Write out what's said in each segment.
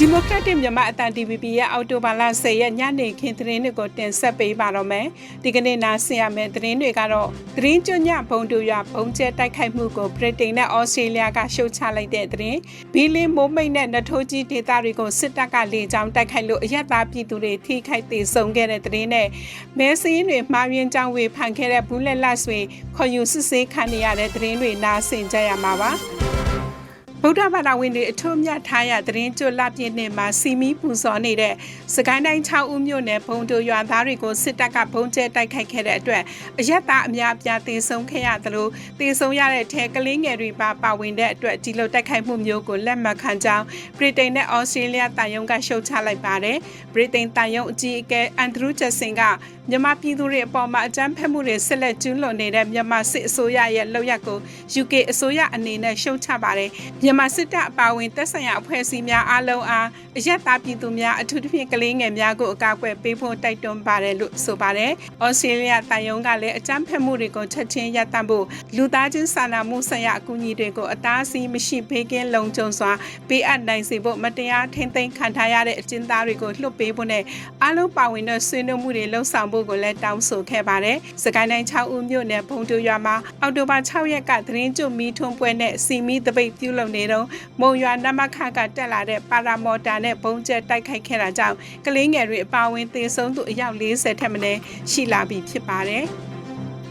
ဒီမိုကရက်တစ်မြန်မာအတန် DVB ရဲ့အော်တိုဘာလ10ရက်ညနေခင်းသတင်းတွေကိုတင်ဆက်ပေးပါတော့မယ်။ဒီကနေ့နားဆင်ရမယ့်သတင်းတွေကတော့သတင်းကျွညဘုံတူရဘုံကျဲတိုက်ခိုက်မှုကိုဗြိတိန်နဲ့ဩစတြေးလျကရှုတ်ချလိုက်တဲ့သတင်း။ဘီလင်းမိုးမိတ်နဲ့နထိုးကြီးဒေသတွေကိုစစ်တပ်ကလေကြောင်းတိုက်ခိုက်လို့အရက်သားပြည်သူတွေထိခိုက်ဒေဆုံးခဲ့တဲ့သတင်းနဲ့မဲစင်းတွေမှားယွင်းကြောင်းဝေဖန်ခဲ့တဲ့ဘူးလက်လတ်ဆွေခေါ်ယူစစ်ဆေးခံနေရတဲ့သတင်းတွေနားဆင်ကြရမှာပါ။ ဗုဒ္ဓဘာသာဝင်တွေအထွတ်မြတ်ထားရသတင်းကျွလပြည့်နှစ်မှာစီမီပူဇော်နေတဲ့စကိုင်းတိုင်း6ဦးမြို့နယ်ဘုံတို့ရွာသားတွေကိုစစ်တပ်ကဘုံကျဲတိုက်ခိုက်ခဲ့တဲ့အတွက်အရက်သားအများအပြားသေဆုံးခဲ့ရသလိုသေဆုံးရတဲ့ထဲကလေးငယ်တွေပါပါဝင်တဲ့အတွက်ဒီလိုတိုက်ခိုက်မှုမျိုးကိုလက်မခံကြောင်းဗြိတိန်နဲ့ဩစတြေးလျတာယုံကရှုတ်ချလိုက်ပါတယ်ဗြိတိန်တာယုံအကြီးအကဲအန်ဒရူးချက်ဆင်ကမြန်မာပြည်သူတွေအပေါ်မှာအကြမ်းဖက်မှုတွေဆက်လက်ကျူးလွန်နေတဲ့မြန်မာစစ်အစိုးရရဲ့လုပ်ရက်ကို UK အစိုးရအနေနဲ့ရှုတ်ချပါတယ်မြန်မာစစ်တပ်အပါအဝင်တပ်ဆိုင်ရာအဖွဲ့အစည်းများအားလုံးအားအရက်သားပြည်သူများအထူးသဖြင့်ကလေးငယ်များကိုအကာအကွယ်ပေးဖို့တိုက်တွန်းပါတယ်လို့ဆိုပါတယ်။ဩစတြေးလျတိုင်ယုံကလည်းအကြမ်းဖက်မှုတွေကိုချက်ချင်းရပ်တန့်ဖို့လူသားချင်းစာနာမှုဆိုင်ရာအကူအညီတွေကိုအသားစီးမရှိဘေးကင်းလုံခြုံစွာပေးအပ်နိုင်စေဖို့မတရားထိမ့်သိမ်းခံထားရတဲ့အကျဉ်းသားတွေကိုလွှတ်ပေးဖို့နဲ့အားလုံးပါဝင်တဲ့ဆွေးနွေးမှုတွေလှုံ့ဆော်ဖို့ကိုလည်းတောင်းဆိုခဲ့ပါတယ်။စကိုင်းတိုင်း6ဦးမြို့နယ်ဘုံတူရွာမှာအောက်တိုဘာ6ရက်ကသတင်းကြုံမီထွန်းပွဲနဲ့စီမီတပိတ်ပြုလုပ်နေတော့မုံရွာနမခကတက်လာတဲ့ပါရာမော်တာနဲ့ဘုံကျက်တိုက်ခိုက်ခဲ့တာကြောင့်ကလေးငယ်တွေအပါအဝင်သေဆုံးသူအယောက်40ထက်မနည်းရှိလာပြီဖြစ်ပါတယ်။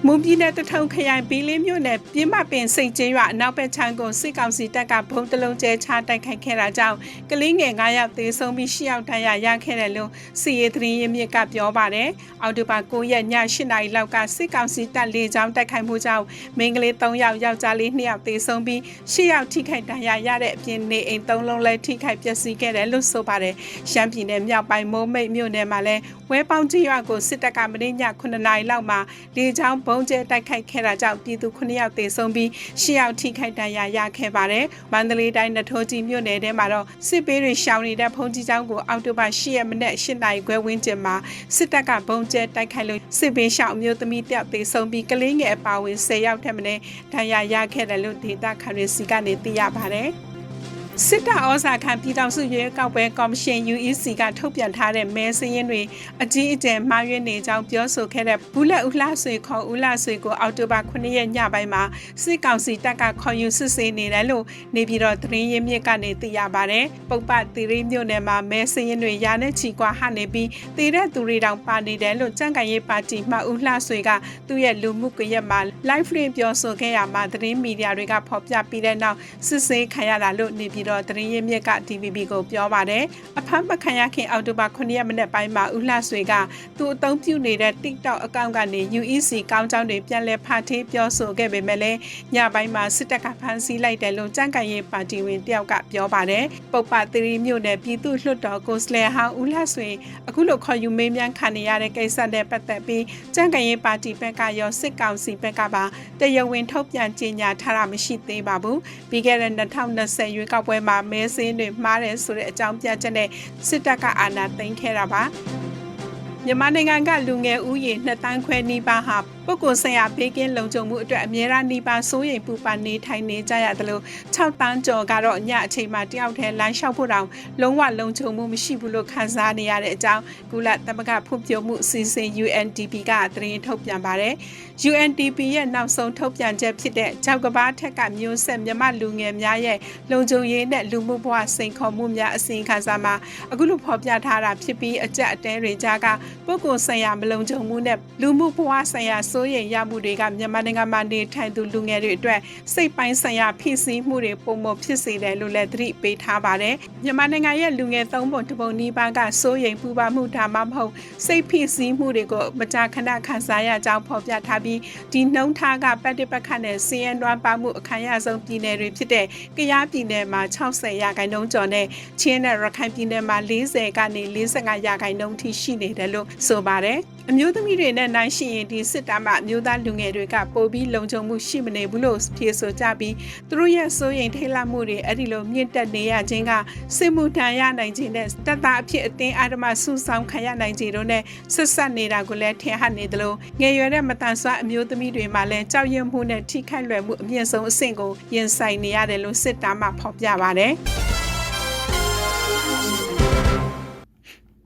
မွန်ပြည်နယ်တထုံခရိုင်ဘီလင်းမြို့နယ်ပြင်းမပင်စိတ်ကျင်းရွာအနောက်ဘက်ခြမ်းကိုစစ်ကောင်စီတပ်ကဘုံတလုံးကျဲချတိုက်ခိုက်ခဲ့တာကြောင့်ကလေးငယ်9ယောက်သေဆုံးပြီး10ယောက်ဒဏ်ရာရခဲ့တယ်လို့စီရေးသတင်းရင်းမြစ်ကပြောပါတယ်။အောက်တိုဘာ9ရက်ည8နာရီလောက်ကစစ်ကောင်စီတပ်လေကြောင်းတိုက်ခိုက်မှုကြောင့်မိန်းကလေး3ယောက်ယောက်ျားလေး2ယောက်သေဆုံးပြီး10ယောက်ထိခိုက်ဒဏ်ရာရတဲ့အပြင်နေအိမ်3လုံးလည်းထိခိုက်ပျက်စီးခဲ့တယ်လို့ဆိုပါတယ်။ရှမ်းပြည်နယ်မြောက်ပိုင်းမိုးမိတ်မြို့နယ်မှာလည်းဝဲပေါင်းကြီးရွာကိုစစ်တပ်ကမင်းည9နာရီလောက်မှာလေကြောင်းဘုံကျဲတိုက်ခိုက်ခဲ့တာကြောင့်ပြည်သူ9ယောက်သေဆုံးပြီး10ယောက်ထိခိုက်ဒဏ်ရာရခဲ့ပါတယ်။မန္တလေးတိုင်းနထိုးကြီးမြို့နယ်ထဲမှာတော့စစ်ပေးတွေရှောင်နေတဲ့ဘုံကြီးကျောင်းကိုအောက်တိုဘာ10ရက်မနေ့8နာရီခွဲဝန်းကျင်မှာစစ်တပ်ကဘုံကျဲတိုက်ခိုက်လို့စစ်ပေးရှောင်အမျိုးသမီးတယောက်သေဆုံးပြီးကလေးငယ်အပါအဝင်10ယောက်ထက်မနည်းဒဏ်ရာရခဲ့တယ်လို့ဒေတာခရီစီကနေသိရပါတယ်။ စစ်တပ်ဩဇာခံပြည်ထောင်စုရွေးကောက်ပွဲကော်မရှင် UEC ကထုတ်ပြန်ထားတဲ့မဲစင်းရင်တွေအကြီးအကျယ်မှားယွင်းနေကြောင်းပြောဆိုခဲ့တဲ့ဘူးလက်ဦးလှဆွေခေါ်ဦးလှဆွေကိုအောက်တိုဘာ9ရက်ညပိုင်းမှာစစ်ကောင်စီတပ်ကခေါ်ယူစစ်ဆေးနေတယ်လို့နေပြည်တော်သတင်းရင်းမြစ်ကနေသိရပါတယ်။ပုပ္ပသီရိမြို့နယ်မှာမဲစင်းရင်တွေရာနဲ့ချီကွာဟနေပြီးတည်တဲ့သူတွေတောင်ပါနေတယ်လို့ကြံ့ကန်ရေးပါတီမှဦးလှဆွေကသူ့ရဲ့လူမှုကွန်ရက်မှာ live stream ပြောဆိုခဲ့ရမှာသတင်းမီဒီယာတွေကဖော်ပြပြီးတဲ့နောက်စစ်ဆေးခံရတာလို့နေပြည်တော်သတင်းရင်းမြစ်က TVB ကိုပြောပါတယ်အဖမ်းမခံရခင်အောက်တိုဘာ9ရက်မနေ့ပိုင်းမှာဦးလှဆွေကသူအသုံးပြုနေတဲ့ TikTok အကောင့်ကနေ UEC ကောင်းကြောင်းတွေပြန်လည်ဖတ်ထေးပြောဆိုခဲ့ပေမဲ့လည်းညပိုင်းမှာစစ်တပ်ကဖမ်းဆီးလိုက်တယ်လို့ကြံ့ကန်ရေးပါတီဝင်တယောက်ကပြောပါတယ်ပုပ္ပသရီမြို့နယ်ပြည်သူ့လွှတ်တော်ကိုစလဲဟောင်းဦးလှဆွေအခုလိုခေါ်ယူမေးမြန်းခံနေရတဲ့ကိစ္စနဲ့ပတ်သက်ပြီးကြံ့ကန်ရေးပါတီဘက်ကရောစစ်ကောင်စီဘက်ကပါတရားဝင်ထုတ်ပြန်ကြေညာထားတာမရှိသေးပါဘူးပြီးခဲ့တဲ့2020ရွေးကောက်ပွဲမှာမဲစင်းတွေမှားတယ်ဆိုတဲ့အကြောင်းပြချက်နဲ့စစ်တပ်ကအာဏာသိမ်းခဲ့တာပါမြန်မာနိုင်ငံကလူငယ်ဦးရေ2တန်းခွဲနီးပါးဟာ ပုဂ္ဂိုလ်ဆိုင်ရာဘေးကင်းလုံခြုံမှုအတွက်အမြဲတမ်းနှီးပါစိုးရိမ်ပူပန်နေထိုင်နေကြရတယ်လို့6တန်းကျော်ကတော့ညအချိန်မှာတယောက်တည်းလမ်းလျှောက်ဖို့တောင်လုံးဝလုံခြုံမှုမရှိဘူးလို့ခန်းစားနေရတဲ့အကြောင်းကုလသမဂ္ဂဖွံ့ဖြိုးမှုအစီအစဉ် UNDP ကသတင်းထုတ်ပြန်ပါတယ်။ UNDP ရဲ့နောက်ဆုံးထုတ်ပြန်ချက်ဖြစ်တဲ့ကြောက်ကဘာထက်ကမျိုးဆက်မြမလူငယ်များရဲ့လုံခြုံရေးနဲ့လူမှုဘဝစိန်ခေါ်မှုများအစီအခံစာမှာအခုလိုဖော်ပြထားတာဖြစ်ပြီးအကြက်အတဲတွေကြားကပုဂ္ဂိုလ်ဆိုင်ရာမလုံခြုံမှုနဲ့လူမှုဘဝဆိုင်ရာစိုးရိမ်ရမှုတွေကမြန်မာနိုင်ငံမှာနေထိုင်သူလူငယ်တွေအတွက်စိတ်ပိုင်းဆိုင်ရာဖိစီးမှုတွေပုံမဖြစ်စေတယ်လို့လည်းသတိပေးထားပါတယ်မြန်မာနိုင်ငံရဲ့လူငယ်သုံးပုံတစ်ပုံနီးပါးကစိုးရိမ်ပူပန်မှုဒါမှမဟုတ်စိတ်ဖိစီးမှုတွေကိုမကြာခဏခံစားရကြောင်းဖော်ပြထားပြီးဒီနှုံထားကပတ်တစ်ပတ်ခတ်နဲ့စီးရဲတွမ်းပါမှုအခမ်းအရဆုံးပြည်နယ်တွေဖြစ်တဲ့ကယားပြည်နယ်မှာ60ရာခိုင်နှုန်းကျော်နဲ့ချင်းနဲ့ရခိုင်ပြည်နယ်မှာ40ကနေ45ရာခိုင်နှုန်းထိရှိနေတယ်လို့ဆိုပါတယ် အမျိုးသမီးတွေနဲ့နိုင်ရှိရင်ဒီစစ်တမ်းမှာအမျိုးသားလူငယ်တွေကပိုပြီးလုံခြုံမှုရှိမနေဘူးလို့ဖြေဆိုကြပြီးသူတို့ရဲ့စိုးရိမ်ထိတ်လန့်မှုတွေအဲ့ဒီလိုမြင့်တက်နေရခြင်းကစစ်မှုထမ်းရနိုင်ခြင်းနဲ့တတအဖြစ်အသင်းအာဓမစုဆောင်ခံရနိုင်ခြင်းတို့နဲ့ဆက်ဆက်နေတာကိုလည်းထင်ဟပ်နေသလိုငယ်ရွယ်တဲ့မတန်ဆွမ်းအမျိုးသမီးတွေမှာလည်းကြောက်ရွံ့မှုနဲ့ထိခိုက်လွယ်မှုအမြင့်ဆုံးအဆင့်ကိုရင်ဆိုင်နေရတယ်လို့စစ်တမ်းမှာဖော်ပြပါတယ်။